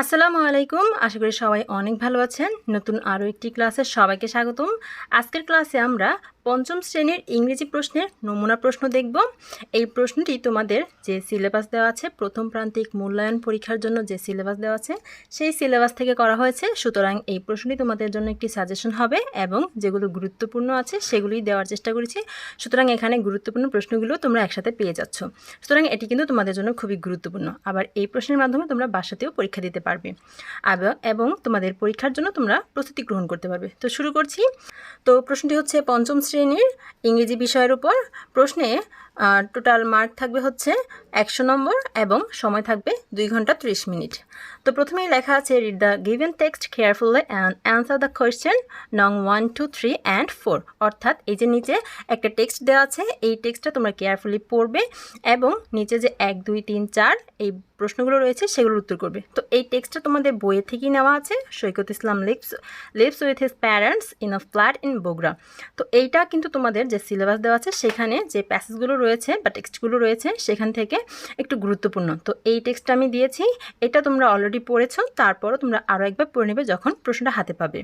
আসসালামু আলাইকুম। আশা করি সবাই অনেক ভালো আছেন। নতুন আরও একটি ক্লাসে সবাইকে স্বাগতম। আজকের ক্লাসে আমরা পঞ্চম শ্রেণির ইংরেজি প্রশ্নের নমুনা প্রশ্ন দেখব। এই প্রশ্নটি তোমাদের যে সিলেবাস দেওয়া আছে, প্রথম প্রান্তিক মূল্যায়ন পরীক্ষার জন্য যে সিলেবাস দেওয়া আছে, সেই সিলেবাস থেকে করা হয়েছে। সুতরাং এই প্রশ্নটি তোমাদের জন্য একটি সাজেশন হবে এবং যেগুলো গুরুত্বপূর্ণ আছে, সেগুলোই দেওয়ার চেষ্টা করেছি। সুতরাং এখানে গুরুত্বপূর্ণ প্রশ্নগুলো তোমরা একসাথে পেয়ে যাচ্ছ। সুতরাং এটি কিন্তু তোমাদের জন্য খুবই গুরুত্বপূর্ণ। আবার এই প্রশ্নের মাধ্যমে তোমরা বাসাতেও পরীক্ষা দিতে পারবে। এবং তোমাদের পরীক্ষার জন্য তোমরা প্রস্তুতি গ্রহণ করতে পারবে। তো শুরু করছি। তো প্রশ্নটি হচ্ছে, পঞ্চম শ্রেণির ইংরেজি বিষয়ের উপর প্রশ্নে টোটাল মার্ক থাকবে হচ্ছে একশো নম্বর এবং সময় থাকবে দুই ঘণ্টা ত্রিশ মিনিট। তো প্রথমেই লেখা আছে read the given text carefully and answer the question নং one two three and four অর্থাৎ এই যে নিচে একটা টেক্সট দেওয়া আছে, এই টেক্সটটা তোমরা কেয়ারফুলি পড়বে এবং নিচে যে এক, দুই, তিন, চার এই প্রশ্নগুলো রয়েছে সেগুলোর উত্তর করবে। তো এই টেক্সটটা তোমাদের বইয়ে থেকেই নেওয়া আছে, Saikat Islam lives lives with his parents in a flat in Bogura তো এইটা কিন্তু তোমাদের যে সিলেবাস দেওয়া আছে, সেখানে যে প্যাসেজগুলো রয়েছে বা টেক্সটগুলো রয়েছে সেখান থেকে একটু গুরুত্বপূর্ণ তো এই টেক্সটটা আমি দিয়েছি এটা তোমরা অলরেডি পড়েছো তারপরও তোমরা আরও একবার পড়ে নেবে যখন প্রশ্নটা হাতে পাবে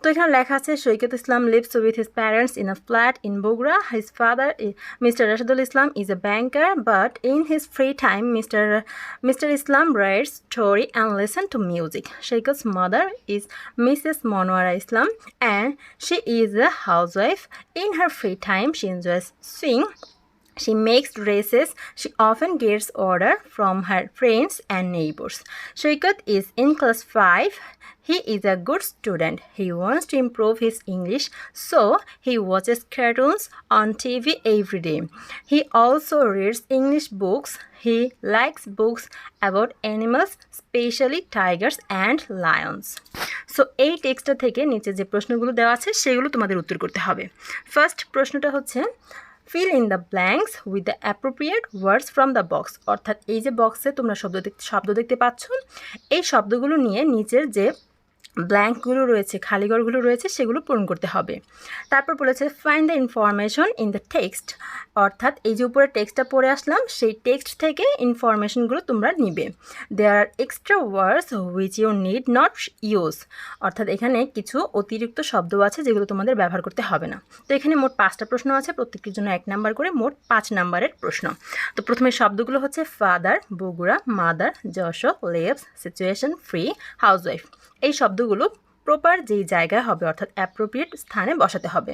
তো এখানে লেখা আছে Saikat Islam lives with his parents in a flat in Bogura his father mister Rashidul Islam is a banker but in his free time mister Mr. Islam writes story and listen to music. Sheikhat's mother is Mrs. Monwara Islam and she is housewife In her free time, she enjoys sewing. She makes dresses. She often gets order from her friends and neighbors. Shaikat is in class 5. He is a good student. He wants to improve his English, so he watches cartoons on TV every day. He also reads English books. He likes books about animals, especially tigers and lions. So এই টেক্সটটা থেকে নিচে যে প্রশ্নগুলো দেওয়া আছে সেগুলো তোমাদের উত্তর করতে হবে ফার্স্ট প্রশ্নটা হচ্ছে fill in the blanks with the appropriate words from the box অর্থাৎ এই যে বক্সে তোমরা শব্দ শব্দ দেখতে পাচ্ছ, এই শব্দগুলো নিয়ে নিচের যে ব্ল্যাঙ্কগুলো রয়েছে, খালিঘরগুলো রয়েছে, সেগুলো পূরণ করতে হবে। তারপর বলেছে find the information in the text অর্থাৎ এই যে উপরে টেক্সটটা পড়ে আসলাম, সেই টেক্সট থেকে ইনফরমেশনগুলো তোমরা নিবে। There are extra words which you need not use অর্থাৎ এখানে কিছু অতিরিক্ত শব্দ আছে যেগুলো তোমাদের ব্যবহার করতে হবে না। তো এখানে মোট পাঁচটা প্রশ্ন আছে, প্রত্যেকটির জন্য এক নাম্বার করে মোট পাঁচ নাম্বারের প্রশ্ন। তো প্রথমে শব্দগুলো হচ্ছে ফাদার বগুড়া মাদার যশো লেভস সিচুয়েশন ফ্রি হাউসওয়াইফ এই শব্দগুলো প্রপার যেই জায়গায় হবে, অর্থাৎ অ্যাপ্রোপ্রিয়েট স্থানে বসাতে হবে।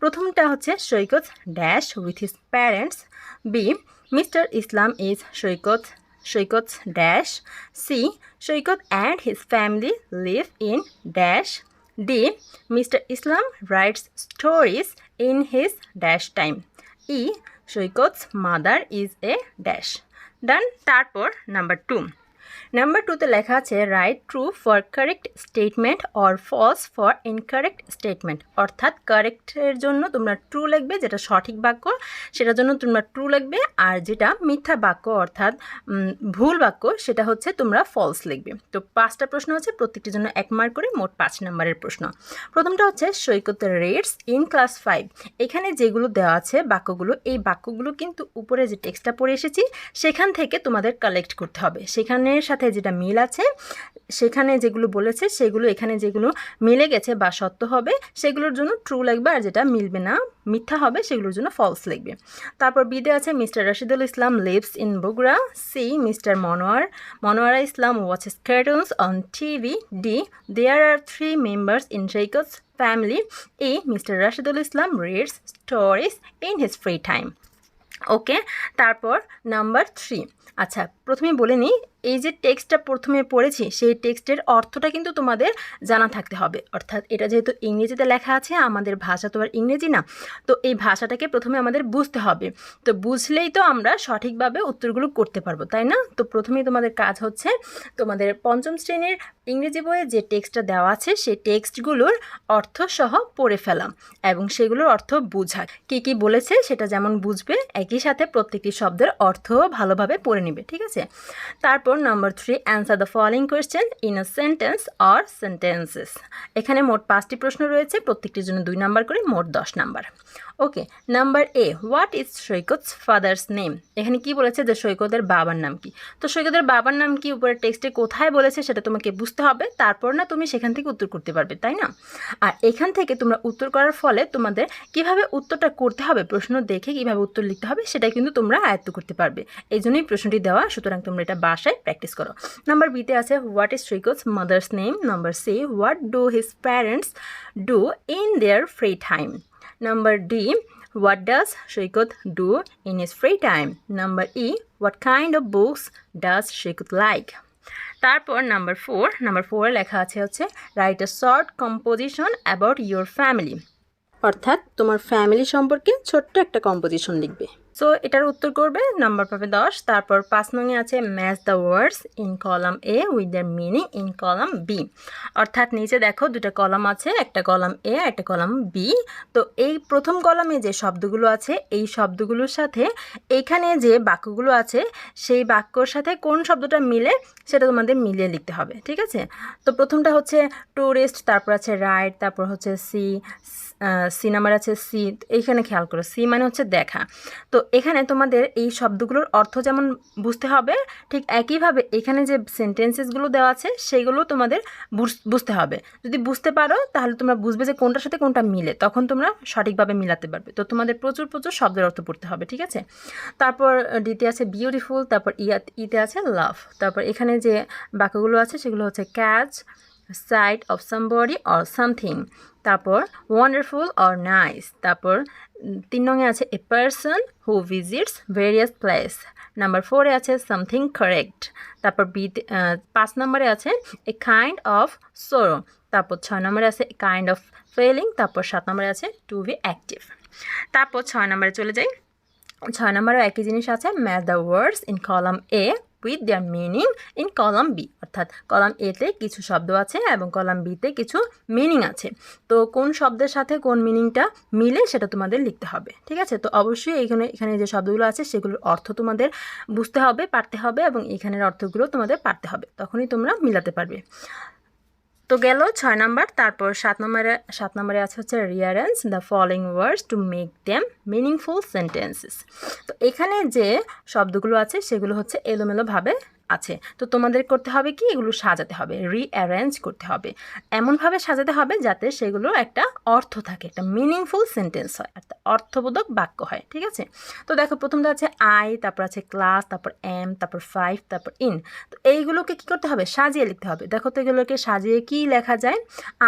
প্রথমটা হচ্ছে Saikat dash with his parents B mister Islam is Saikat Saikat dash C Saikat and his family live in dash D mister Islam writes stories in his dash time E Saikat's mother is a dash done তারপর number two number টুতে লেখা আছে write true for correct statement or false for incorrect statement অর্থাৎ কারেক্টের জন্য তোমরা true লিখবে, যেটা সঠিক বাক্য, সেটার জন্য তোমরা ট্রু লিখবে, আর যেটা মিথ্যা বাক্য, অর্থাৎ ভুল বাক্য, সেটা হচ্ছে তোমরা ফলস লিখবে। তো পাঁচটা প্রশ্ন হচ্ছে প্রত্যেকটির জন্য এক মার্ক করে, মোট পাঁচ নম্বরের প্রশ্ন। প্রথমটা হচ্ছে, সৈকতের রেটস ইন ক্লাস ফাইভ এখানে যেগুলো দেওয়া আছে বাক্যগুলো, এই বাক্যগুলো কিন্তু উপরে যে টেক্সটটা পড়ে এসেছি, সেখান থেকে তোমাদের কালেক্ট করতে হবে। সেখানের সাথে যেটা মিল আছে, সেখানে যেগুলো বলেছে সেগুলো এখানে যেগুলো মিলে গেছে বা সত্য হবে, সেগুলোর জন্য ট্রু লাগবে আর যেটা মিলবে না, মিথ্যা হবে, সেগুলোর জন্য ফলস লিখবে তারপর বিদে আছে mister Rashidul Islam lives in Bogura C mister Monowar, Monowara Islam watches cartoons on TV D there are three members in Saikat's family A mister Rashidul Islam reads stories in his free time okay তারপর number three আচ্ছা প্রথমে বলে নিই এই যে টেক্সটটা প্রথমে পড়েছি, সেই টেক্সটের অর্থটা কিন্তু তোমাদের জানা থাকতে হবে। অর্থাৎ এটা যেহেতু ইংরেজিতে লেখা আছে, আমাদের ভাষা তো আর ইংরেজি না, তো এই ভাষাটাকে প্রথমে আমাদের বুঝতে হবে। তো বুঝলেই তো আমরা সঠিকভাবে উত্তরগুলো করতে পারব, তাই না? তো প্রথমেই তোমাদের কাজ হচ্ছে, তোমাদের পঞ্চম শ্রেণির ইংরেজি বইয়ে যে টেক্সটটা দেওয়া আছে, সেই টেক্সটগুলোর অর্থ সহ পড়ে ফেলাম এবং সেগুলোর অর্থ বুঝা। কি কি বলেছে সেটা যেমন বুঝবে, একই সাথে প্রত্যেকটি শব্দের অর্থ ভালোভাবে পড়ে নেবে, ঠিক আছে? তারপর number three answer the following question in a sentence or sentences এখানে মোট পাঁচটি প্রশ্ন রয়েছে, প্রত্যেকটির জন্য দুই নাম্বার করে, মোট দশ number okay number A what is Saikat's father's name এখানে কি বলেছে যে সৈকতের বাবার নাম কি? তো সৈকতের বাবার নাম কি উপরে টেক্সটে কোথায় বলেছে সেটা তোমাকে বুঝতে হবে, তারপর না তুমি সেখান থেকে উত্তর করতে পারবে, তাই না? আর এখান থেকে তোমরা উত্তর করার ফলে তোমাদের কীভাবে উত্তরটা করতে হবে, প্রশ্ন দেখে কীভাবে উত্তর লিখতে হবে সেটা কিন্তু তোমরা আয়ত্ত করতে পারবে। এই জন্যই প্রশ্নটি দেওয়া, সুতরাং তোমরা এটা বাসায় প্র্যাকটিস করো। নাম্বার বিতে আছে what is Saikat's mother's name number C what do his parents do in their free time Number D. What does Shrikut do in his free time? Number E. What kind of books does Shrikut like? তারপর number four number ফোরে লেখা আছে হচ্ছে write a short composition about your family অর্থাৎ তোমার family সম্পর্কে ছোট্ট একটা কম্পোজিশন লিখবে সো এটার উত্তর করবে নাম্বার পাবে দশ, তারপর পাঁচ নঙে আছে match the words in column A with the meaning in column B অর্থাৎ নিচে দেখো দুটো কলাম আছে, একটা কলাম এ একটা কলাম বি তো এই প্রথম কলামে যে শব্দগুলো আছে, এই শব্দগুলোর সাথে এইখানে যে বাক্যগুলো আছে, সেই বাক্যর সাথে কোন শব্দটা মিলে, সেটা তোমাদের মিলিয়ে লিখতে হবে, ঠিক আছে? তো প্রথমটা হচ্ছে টুরিস্ট তারপর আছে রাইড তারপর হচ্ছে সি সি নাম্বার আছে সি এইখানে খেয়াল করো সি মানে হচ্ছে দেখা। তো এখানে তোমাদের এই শব্দগুলোর অর্থ যেমন বুঝতে হবে, ঠিক একইভাবে এখানে যে সেন্টেন্সেসগুলো দেওয়া আছে, সেগুলো তোমাদের বুঝ- বুঝতে হবে। যদি বুঝতে পারো, তাহলে তোমরা বুঝবে যে কোনটার সাথে কোনটা মিলে, তখন তোমরা সঠিকভাবে মিলাতে পারবে। তো তোমাদের প্রচুর প্রচুর শব্দের অর্থ পড়তে হবে, ঠিক আছে? তারপর ডিতে আছে বিউটিফুল তারপর ইয়াত, ইতে আছে লাভ তারপর এখানে যে বাক্যগুলো আছে, সেগুলো হচ্ছে catch sight of somebody or something তারপর ওয়ান্ডারফুল অর নাইস তারপর তিন নঙে আছে a person who visits various place number ফোরে আছে সামথিং কারেক্ট তারপর বি পাঁচ নম্বরে আছে এ কাইন্ড অফ সোরো তারপর ছয় নম্বরে আছে এ কাইন্ড অফ ফেলিং তারপর সাত নম্বরে আছে টু বি অ্যাক্টিভ তারপর ছয় নম্বরে চলে যাই। ছয় নম্বরেও একই জিনিস আছে match the words in column A with their meaning in column B অর্থাৎ কলাম এতে কিছু শব্দ আছে এবং কলাম বিতে কিছু মিনিং আছে। তো কোন শব্দের সাথে কোন মিনিংটা মিলে সেটা তোমাদের লিখতে হবে, ঠিক আছে? তো অবশ্যই এখানে এখানে যে শব্দগুলো আছে সেগুলোর অর্থ তোমাদের বুঝতে হবে, পারতে হবে এবং এখানের অর্থগুলো তোমাদের পারতে হবে। তখনই তোমরা মিলাতে পারবে। তো গেল ছয় নাম্বার, তারপর সাত নম্বরে সাত নম্বরে আছে হচ্ছে rearrange the following words to make them meaningful sentences তো এখানে যে শব্দগুলো আছে সেগুলো হচ্ছে এলোমেলোভাবে আছে। তো তোমাদের করতে হবে কি? এগুলো সাজাতে হবে রিঅ্যারেঞ্জ করতে হবে। এমনভাবে সাজাতে হবে যাতে সেগুলো একটা অর্থ থাকে, একটা মিনিংফুল সেন্টেন্স হয়, একটা অর্থবোধক বাক্য হয়, ঠিক আছে? তো দেখো, প্রথমটা আছে আই তারপর আছে ক্লাস তারপর এম তারপর ফাইভ তারপর ইন তো এইগুলোকে কী করতে হবে? সাজিয়ে লিখতে হবে। দেখো তো এগুলোকে সাজিয়ে কি লেখা যায়?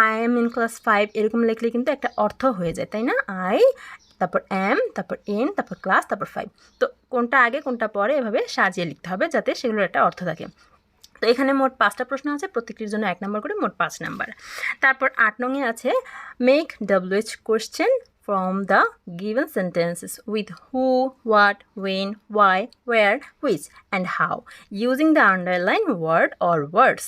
I am in class five এরকম লিখলে কিন্তু একটা অর্থ হয়ে যায়, তাই না? আই তারপর এম তারপর এন তারপর ক্লাস তারপর ফাইভ তো কোনটা আগে, কোনটা পরে এভাবে সাজিয়ে লিখতে হবে যাতে সেগুলোর একটা অর্থ থাকে। তো এখানে মোট পাঁচটা প্রশ্ন আছে, প্রত্যেকটির জন্য এক নম্বর করে মোট পাঁচ নাম্বার তারপর আট নঙে আছে make W H question from the given sentences with who what when why where which and how using the underline word or words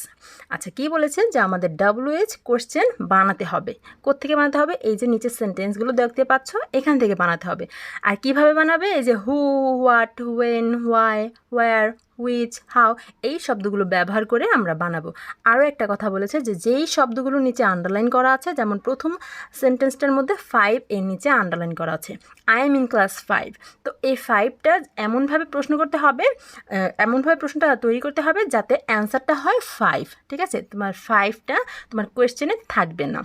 আচ্ছা কি বলেছে? যে আমাদের ডাব্লিউএইচ কোশ্চেন বানাতে হবে। কোত্থেকে বানাতে হবে? এই যে নিচের সেন্টেন্সগুলো দেখতে পাচ্ছ, এখান থেকে বানাতে হবে। আর কীভাবে বানাবে? এই যে who what when why where which how এই শব্দগুলো ব্যবহার করে আমরা বানাবো। আরও একটা কথা বলেছে যে যেই শব্দগুলো নিচে আন্ডারলাইন করা আছে, যেমন প্রথম সেন্টেন্সটার মধ্যে ফাইভ এর নিচে আন্ডারলাইন করা আছে। I am in class five তো এই ফাইভটা এমনভাবে প্রশ্ন করতে হবে এমনভাবে প্রশ্নটা তৈরি করতে হবে যাতে অ্যান্সারটা হয় ফাইভ ঠিক আছে? তোমার ফাইভটা তোমার কোয়েশ্চেনে থাকবে না।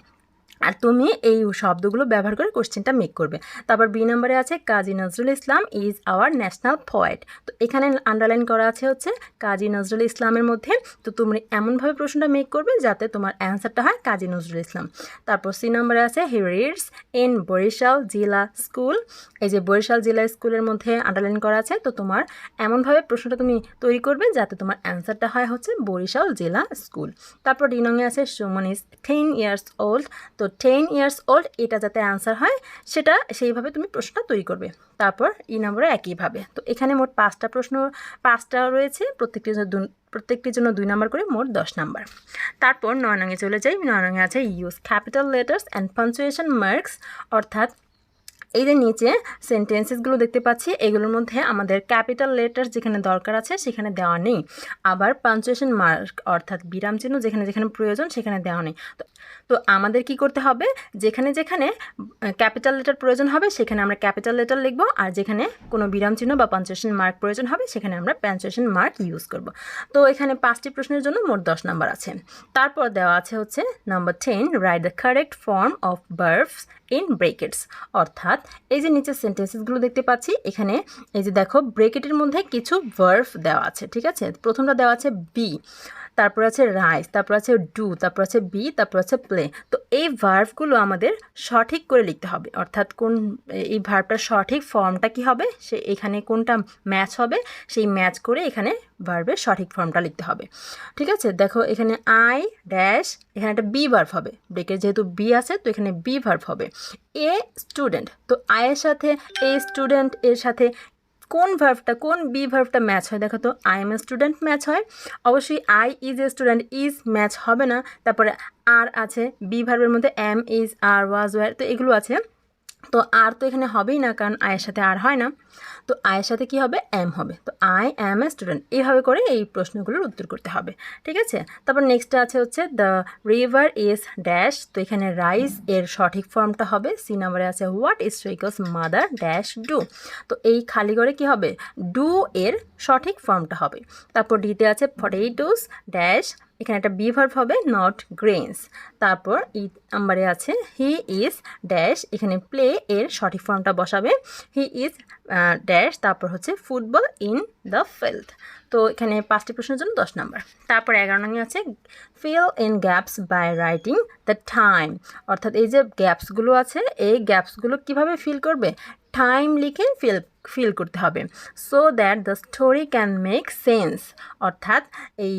আর তুমি এই শব্দগুলো ব্যবহার করে কোশ্চেনটা মেক করবে। তারপর বি নম্বরে আছে, Kazi Nazrul Islam is our national poet তো এখানে আন্ডারলাইন করা আছে হচ্ছে, কাজী নজরুল ইসলামের মধ্যে। তো তুমি এমনভাবে প্রশ্নটা মেক করবে যাতে তোমার অ্যান্সারটা হয় কাজী নজরুল ইসলাম। তারপর সি নম্বরে আছে হি রিডস ইন বরিশাল জেলা স্কুল। এই যে বরিশাল জেলা স্কুলের মধ্যে আন্ডারলাইন করা আছে, তো তোমার এমনভাবে প্রশ্নটা তুমি তৈরি করবে যাতে তোমার অ্যান্সারটা হয় হচ্ছে বরিশাল জেলা স্কুল। তারপর ডি আছে, Suman is ten years old তো টেন ইয়ার্স ওল্ড এটা যাতে অ্যান্সার হয়, সেটা সেইভাবে তুমি প্রশ্নটা তৈরি করবে। তারপর ই নম্বরে একইভাবে তো এখানে মোট পাঁচটা প্রশ্ন, পাঁচটা রয়েছে, প্রত্যেকটির জন্য প্রত্যেকটির জন্য দুই নম্বর করে মোট দশ নম্বর। তারপর নয় নঙে চলে যাই, নয় নঙে আছে use capital letters and punctuation marks অর্থাৎ এই যে নিচে সেন্টেন্সেসগুলো দেখতে পাচ্ছি। এগুলোর মধ্যে আমাদের ক্যাপিটাল লেটার যেখানে দরকার আছে সেখানে দেওয়া নেই। আবার পাঞ্চুয়েশন মার্ক অর্থাৎ বিরাম চিহ্ন যেখানে যেখানে প্রয়োজন সেখানে দেওয়া নেই। তো আমাদের কি করতে হবে? যেখানে যেখানে ক্যাপিটাল লেটার প্রয়োজন হবে সেখানে আমরা ক্যাপিটাল লেটার লিখব আর যেখানে কোনো বিরাম চিহ্ন বা পাঞ্চুয়েশন মার্ক প্রয়োজন হবে সেখানে আমরা পাঞ্চুয়েশন মার্ক ইউজ করব। তো এখানে পাঁচটি প্রশ্নের জন্য মোট দশ নাম্বার আছে। তারপর দেওয়া আছে হচ্ছে number ten write the correct form of বার্ভস in brackets অর্থাৎ এই যে নিচের সেন্টেন্সেসগুলো দেখতে পাচ্ছি, এখানে এই যে দেখো ব্রেকেটের মধ্যে কিছু ভার্ভ দেওয়া আছে, ঠিক আছে? প্রথমটা দেওয়া আছে বি তারপর আছে রাইস তারপর আছে ডু তারপর আছে বি তারপর আছে প্লে তো এই ভার্ভগুলো আমাদের সঠিক করে লিখতে হবে। অর্থাৎ কোন, এই ভার্ভটার সঠিক ফর্মটা কি হবে? সে এখানে কোনটা ম্যাচ হবে? সেই ম্যাচ করে এখানে ভার্ভের সঠিক ফর্মটা লিখতে হবে। ঠিক আছে? দেখো, এখানে আই ড্যাশ এখানে একটা বি ভার্ভ হবে। ব্রেকের যেহেতু বি আছে, তো এখানে বি ভার্ভ হবে। এ স্টুডেন্ট তো আয়ের সাথে এ স্টুডেন্ট এর সাথে কোন ভার্ভটা কোন বি ভার্ভটা ম্যাচ হয়? দেখো তো I am a student match হয়। অবশ্যই I is a student is match হবে না। তারপরে আর আছে বি ভার্ভের মধ্যে am is are was were তো এগুলো আছে। তো আর তো এখানে হবেই না, কারণ আয়ের সাথে আর হয় না। তো আয়ের সাথে কি হবে? এম হবে। তো আই অ্যাম এ স্টুডেন্ট এইভাবে করে এই প্রশ্নগুলোর উত্তর করতে হবে। ঠিক আছে? তারপর নেক্সট আছে হচ্ছে দ্য রিভার ইজ ড্যাশ তো এখানে রাইস এর সঠিক ফর্মটা হবে। সি নাম্বারে আছে what is Rick's mother dash do তো এই খালি করে কি হবে? ডু এর সঠিক ফর্মটা হবে। তারপর ডিতে আছে পটেটোস ড্যাশ এখানে একটা বি ভার্ভ হবে নট গ্রেনস তারপর ই নাম্বারে আছে হি ইজ ড্যাশ এখানে প্লে এর সঠিক ফর্মটা বসাবে। হি ইজ ড্যাশ তারপর হচ্ছে ফুটবল ইন দ্য ফিল্ড তো এখানে পাঁচটি প্রশ্নের জন্য দশ নাম্বার তারপর এগারো নম্বর আছে fill in gaps by writing the time অর্থাৎ এই যে গ্যাপসগুলো আছে, এই গ্যাপসগুলো কীভাবে ফিল করবে? টাইম লিখে ফিল ফিল করতে হবে so that the story can make sense অর্থাৎ এই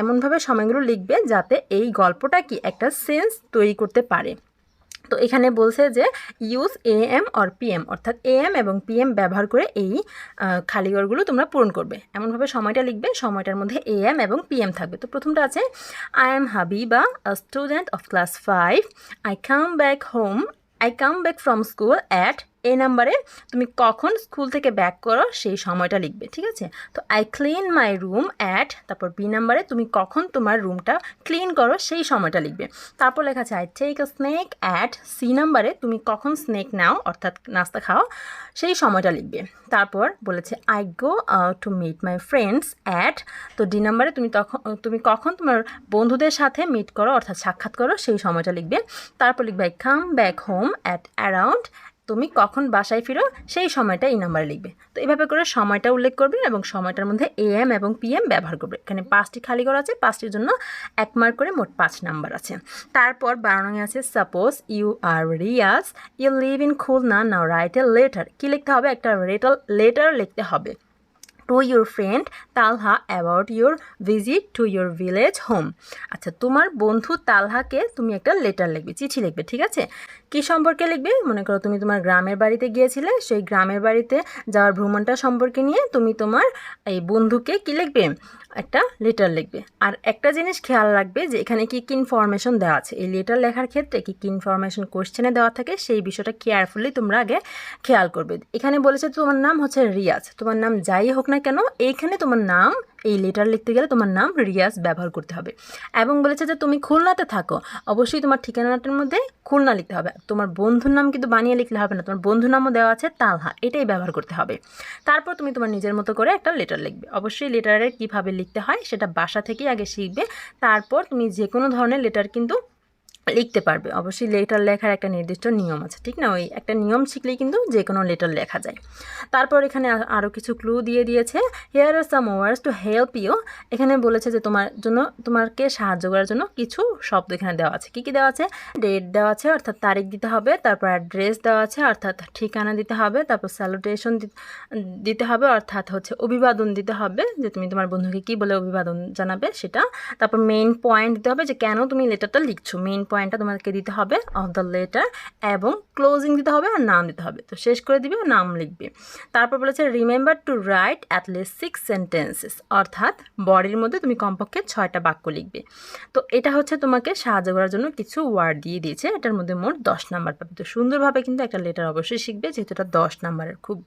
এমনভাবে সময়গুলো লিখবে যাতে এই গল্পটা কি একটা সেন্স তৈরি করতে পারে। তো এখানে বলছে যে use A M or P M অর্থাৎ এ এম এবং পিএম ব্যবহার করে এই খালিগড়গুলো তোমরা পূরণ করবে। এমনভাবে সময়টা লিখবে, সময়টার মধ্যে এ এম এবং পিএম থাকবে। তো প্রথমটা আছে I am Habiba a student of class five I come back home I come back from school at এই নাম্বারে তুমি কখন স্কুল থেকে ব্যাক করো সেই সময়টা লিখবে, ঠিক আছে? তো I clean my room at তারপর বি নাম্বারে তুমি কখন তোমার রুমটা ক্লিন করো সেই সময়টা লিখবে। তারপর লেখা আছে I take a snack at C নাম্বারে তুমি কখন স্নেক নাও, অর্থাৎ নাস্তা খাও, সেই সময়টা লিখবে। তারপর বলেছে I go to meet my friends at তো ডি নাম্বারে তুমি তখন, তুমি কখন তোমার বন্ধুদের সাথে মিট করো, অর্থাৎ সাক্ষাৎ করো, সেই সময়টা লিখবে। তারপর লিখবে I come back home at around তুমি কখন বাসায় ফিরো, সেই সময়টা এই নাম্বারে লিখবে। তো এভাবে করে সময়টা উল্লেখ করবে এবং সময়টার মধ্যে এ এম এবং পি এম ব্যবহার করবে। এখানে পাঁচটি খালি করা আছে, পাঁচটির জন্য এক মার্ক করে মোট পাঁচ নাম্বার আছে। তারপর বারো আছে suppose you are Riaz you live in Khulna now write a letter কী লিখতে হবে? একটা রেটাল লেটার লিখতে হবে। To your friend Talha about your visit to your village home আচ্ছা তোমার বন্ধু তালহাকে তুমি একটা লেটার লিখবে, চিঠি লিখবে, ঠিক আছে? কি সম্পর্কে লিখবে? মনে করো তুমি তোমার গ্রামের বাড়িতে গিয়েছিলে, সেই গ্রামের বাড়িতে যাওয়ার ভ্রমণটা সম্পর্কে নিয়ে তুমি তোমার এই বন্ধুকে কী লিখবে? একটা লেটার লিখবে। আর একটা জিনিস খেয়াল রাখবে যে এখানে কী কী ইনফরমেশন দেওয়া আছে। এই লেটার লেখার ক্ষেত্রে কী কী ইনফরমেশন কোশ্চেনে দেওয়া থাকে, সেই বিষয়টা কেয়ারফুলি তোমরা আগে খেয়াল করবে। এখানে বলেছে তোমার নাম হচ্ছে রিয়াজ, তোমার নাম যাই হোক না কেন? এইখানে তোমার নাম, এই লেটার লিখতে গেলে তোমার নাম রিয়াজ ব্যবহার করতে হবে। এবং বলেছে যে তুমি খুলনাতে থাকো, অবশ্যই তোমার ঠিকানাটার মধ্যে খুলনা লিখতে হবে। তোমার বন্ধুর নাম কিন্তু বানিয়ে লিখলে হবে না, তোমার বন্ধুর নামও দেওয়া আছে, তালহা, এটাই ব্যবহার করতে হবে। তারপর তুমি তোমার নিজের মতো করে একটা লেটার লিখবে। অবশ্যই লেটারে কীভাবে লিখতে হয়, সেটা বাসা থেকেই আগে শিখবে। তারপর তুমি যে কোনো ধরনের লেটার কিন্তু লিখতে পারবে। অবশ্যই লেটার লেখার একটা নির্দিষ্ট নিয়ম আছে, ঠিক না? ওই একটা নিয়ম শিখলেই কিন্তু যে কোনো লেটার লেখা যায়। তারপর এখানে আরও কিছু ক্লু দিয়ে দিয়েছে। Here are some words to help you এখানে বলেছে যে তোমার জন্য তোমাকে সাহায্য করার জন্য কিছু শব্দ এখানে দেওয়া আছে। কী কী দেওয়া আছে? ডেট দেওয়া আছে, অর্থাৎ তারিখ দিতে হবে, তারপর অ্যাড্রেস দেওয়া আছে, অর্থাৎ ঠিকানা দিতে হবে, তারপর স্যালুটেশন দিতে হবে, অর্থাৎ হচ্ছে অভিবাদন দিতে হবে, যে তুমি তোমার বন্ধুকে কী বলে অভিবাদন জানাবে সেটা। তারপর মেইন পয়েন্ট দিতে হবে যে কেন তুমি লেটারটা লিখছো। মেইন পয়েন্টটা তোমাদেরকে দিতে হবে অফ দ্য লেটার এবং ক্লোজিং দিতে হবে আর নাম দিতে হবে। তো শেষ করে দিবে নাম লিখবে। তারপর বলেছে remember to write at least six sentences অর্থাৎ বডির মধ্যে তুমি কমপক্ষে ছয়টা বাক্য লিখবে। তো এটা হচ্ছে তোমাকে সাহায্য করার জন্য কিছু ওয়ার্ড দিয়ে দিয়েছে। এটার মধ্যে মোট দশ নাম্বার পাবে। তো সুন্দরভাবে কিন্তু একটা লেটার অবশ্যই শিখবে, যেহেতু এটা দশ নাম্বারের খুব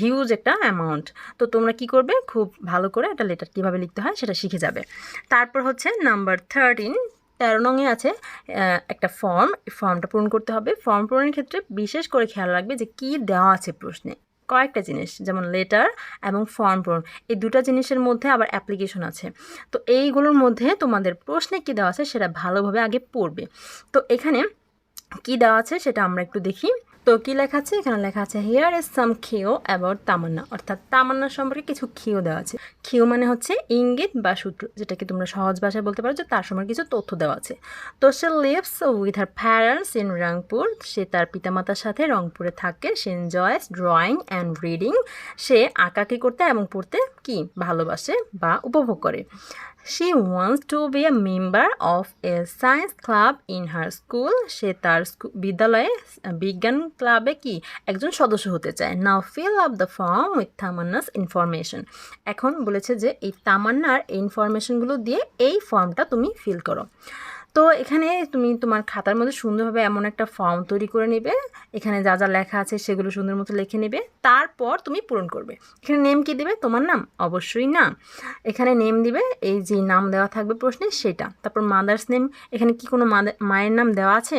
হিউজ একটা অ্যামাউন্ট তো তোমরা কি করবে? খুব ভালো করে একটা লেটার কীভাবে লিখতে হয় সেটা শিখে যাবে। তারপর হচ্ছে নাম্বার থার্টিন তেরো নঙে আছে একটা ফর্ম ফর্মটা পূরণ করতে হবে। ফর্ম পূরণের ক্ষেত্রে বিশেষ করে খেয়াল রাখবে যে কি দেওয়া আছে প্রশ্নে। কয়েকটা জিনিস, যেমন লেটার এবং ফর্ম পূরণ, এই দুটো জিনিসের মধ্যে আবার অ্যাপ্লিকেশন আছে। তো এইগুলোর মধ্যে তোমাদের প্রশ্নে কী দেওয়া আছে সেটা ভালোভাবে আগে পড়বে। তো এখানে কি দেওয়া আছে সেটা আমরা একটু দেখি। তো কি লেখা আছে? এখানে লেখা আছে হিয়ার ইজ সাম খিও অ্যাবাউট তামান্না। অর্থাৎ তামান্না সম্পর্কে কিছু খিও দেওয়া আছে। খিও মানে হচ্ছে ইঙ্গিত বা সূত্র, যেটাকে তোমরা সহজ ভাষায় বলতে পারো যে তার সম্পর্কে কিছু তথ্য দেওয়া আছে। তো সে lives with her parents in Rangpur সে তার পিতামাতার সাথে রংপুরে থাকে। সে এনজয়স ড্রয়িং অ্যান্ড রিডিং সে আঁকাকি করতে এবং পড়তে কি? ভালোবাসে বা উপভোগ করে। She wants to be a member of a science club in her school সে তার বিদ্যালয়ে বিজ্ঞান ক্লাবে কি? একজন সদস্য হতে চায়। Now fill up the form with Tamanna's information এখন বলেছে যে এই তামান্নার এই ইনফরমেশনগুলো দিয়ে এই ফর্মটা তুমি ফিল করো। তো এখানে তুমি তোমার খাতার মধ্যে সুন্দরভাবে এমন একটা ফর্ম তৈরি করে নেবে। এখানে যা যা লেখা আছে সেগুলো সুন্দর মতো লিখে নেবে। তারপর তুমি পূরণ করবে। এখানে নেম কি দেবে? তোমার নাম? অবশ্যই না। এখানে নেম দিবে, এই যে নাম দেওয়া থাকবে প্রশ্নে সেটা। তারপর মাদার্স নেম এখানে কি কোনো মায়ের নাম দেওয়া আছে?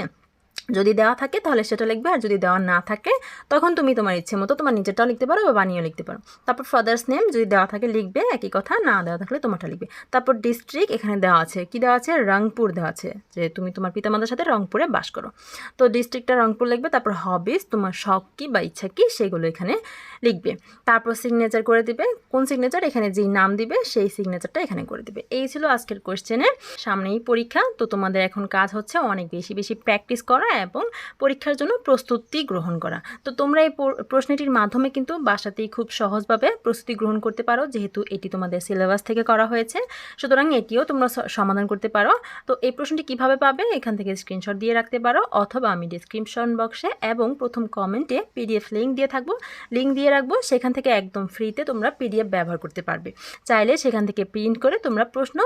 যদি দেওয়া থাকে, তাহলে সেটা লিখবে, আর যদি দেওয়া না থাকে, তখন তুমি তোমার ইচ্ছে মতো তোমার নিজেরটাও লিখতে পারো বা বানিয়েও লিখতে পারো। তারপর ফাদার্স নেম যদি দেওয়া থাকে লিখবে, একই কথা, না দেওয়া থাকলে তোমারটা লিখবে। তারপর ডিস্ট্রিক্ট এখানে দেওয়া আছে। কি দেওয়া আছে? রংপুর দেওয়া আছে, যে তুমি তোমার পিতামাতার সাথে রংপুরে বাস করো। তো ডিস্ট্রিক্টটা রংপুর লিখবে, তারপর হবিস তোমার শখ কী বা ইচ্ছা কী, সেগুলো এখানে লিখবে। তারপর সিগনেচার করে দিবে। কোন সিগনেচার এখানে যেই নাম দিবে, সেই সিগনেচারটা এখানে করে দিবে। এই ছিল আজকের কোশ্চেনে সামনেই পরীক্ষা, তো তোমাদের এখন কাজ হচ্ছে অনেক বেশি বেশি প্র্যাকটিস করা এবং পরীক্ষার জন্য প্রস্তুতি গ্রহণ করা। তো তোমরা এই প্রশ্নটির মাধ্যমে কিন্তু বাসাতেই খুব সহজভাবে প্রস্তুতি গ্রহণ করতে পারো, যেহেতু এটি তোমাদের সিলেবাস থেকে করা হয়েছে। সুতরাং এটিও তোমরা সমাধান করতে পারো। তো এই প্রশ্নটি কীভাবে পাবে এখান থেকে স্ক্রিনশট দিয়ে রাখতে পারো, অথবা আমি ডিসক্রিপশন বক্সে এবং প্রথম কমেন্টে পিডিএফ লিঙ্ক দিয়ে থাকব। লিঙ্ক দিয়ে রাখব, সেখান থেকে একদম ফ্রিতে তোমরা পিডিএফ ব্যবহার করতে পারবে। চাইলে সেখান থেকে প্রিন্ট করে তোমরা প্রশ্ন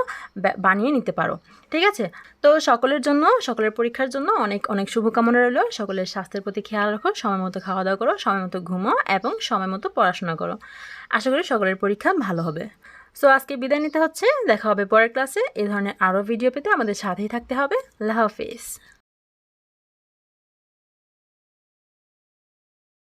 বানিয়ে নিতে পারো। ঠিক আছে? তো সকলের জন্য, সকলের পরীক্ষার জন্য অনেক অনেক শুভকামনা রইল। সকলের স্বাস্থ্যের প্রতি খেয়াল রাখো, সময় মতো খাওয়া দাওয়া করো, সময় মতো ঘুমো এবং সময় মতো পড়াশোনা করো। আশা করি সকলের পরীক্ষা ভালো হবে। সো, আজকে বিদায় নিতে হচ্ছে। দেখা হবে পরের ক্লাসে। এই ধরনের আরও ভিডিও পেতে আমাদের সাথেই থাকতে হবে। আল্লাহ হাফিজ।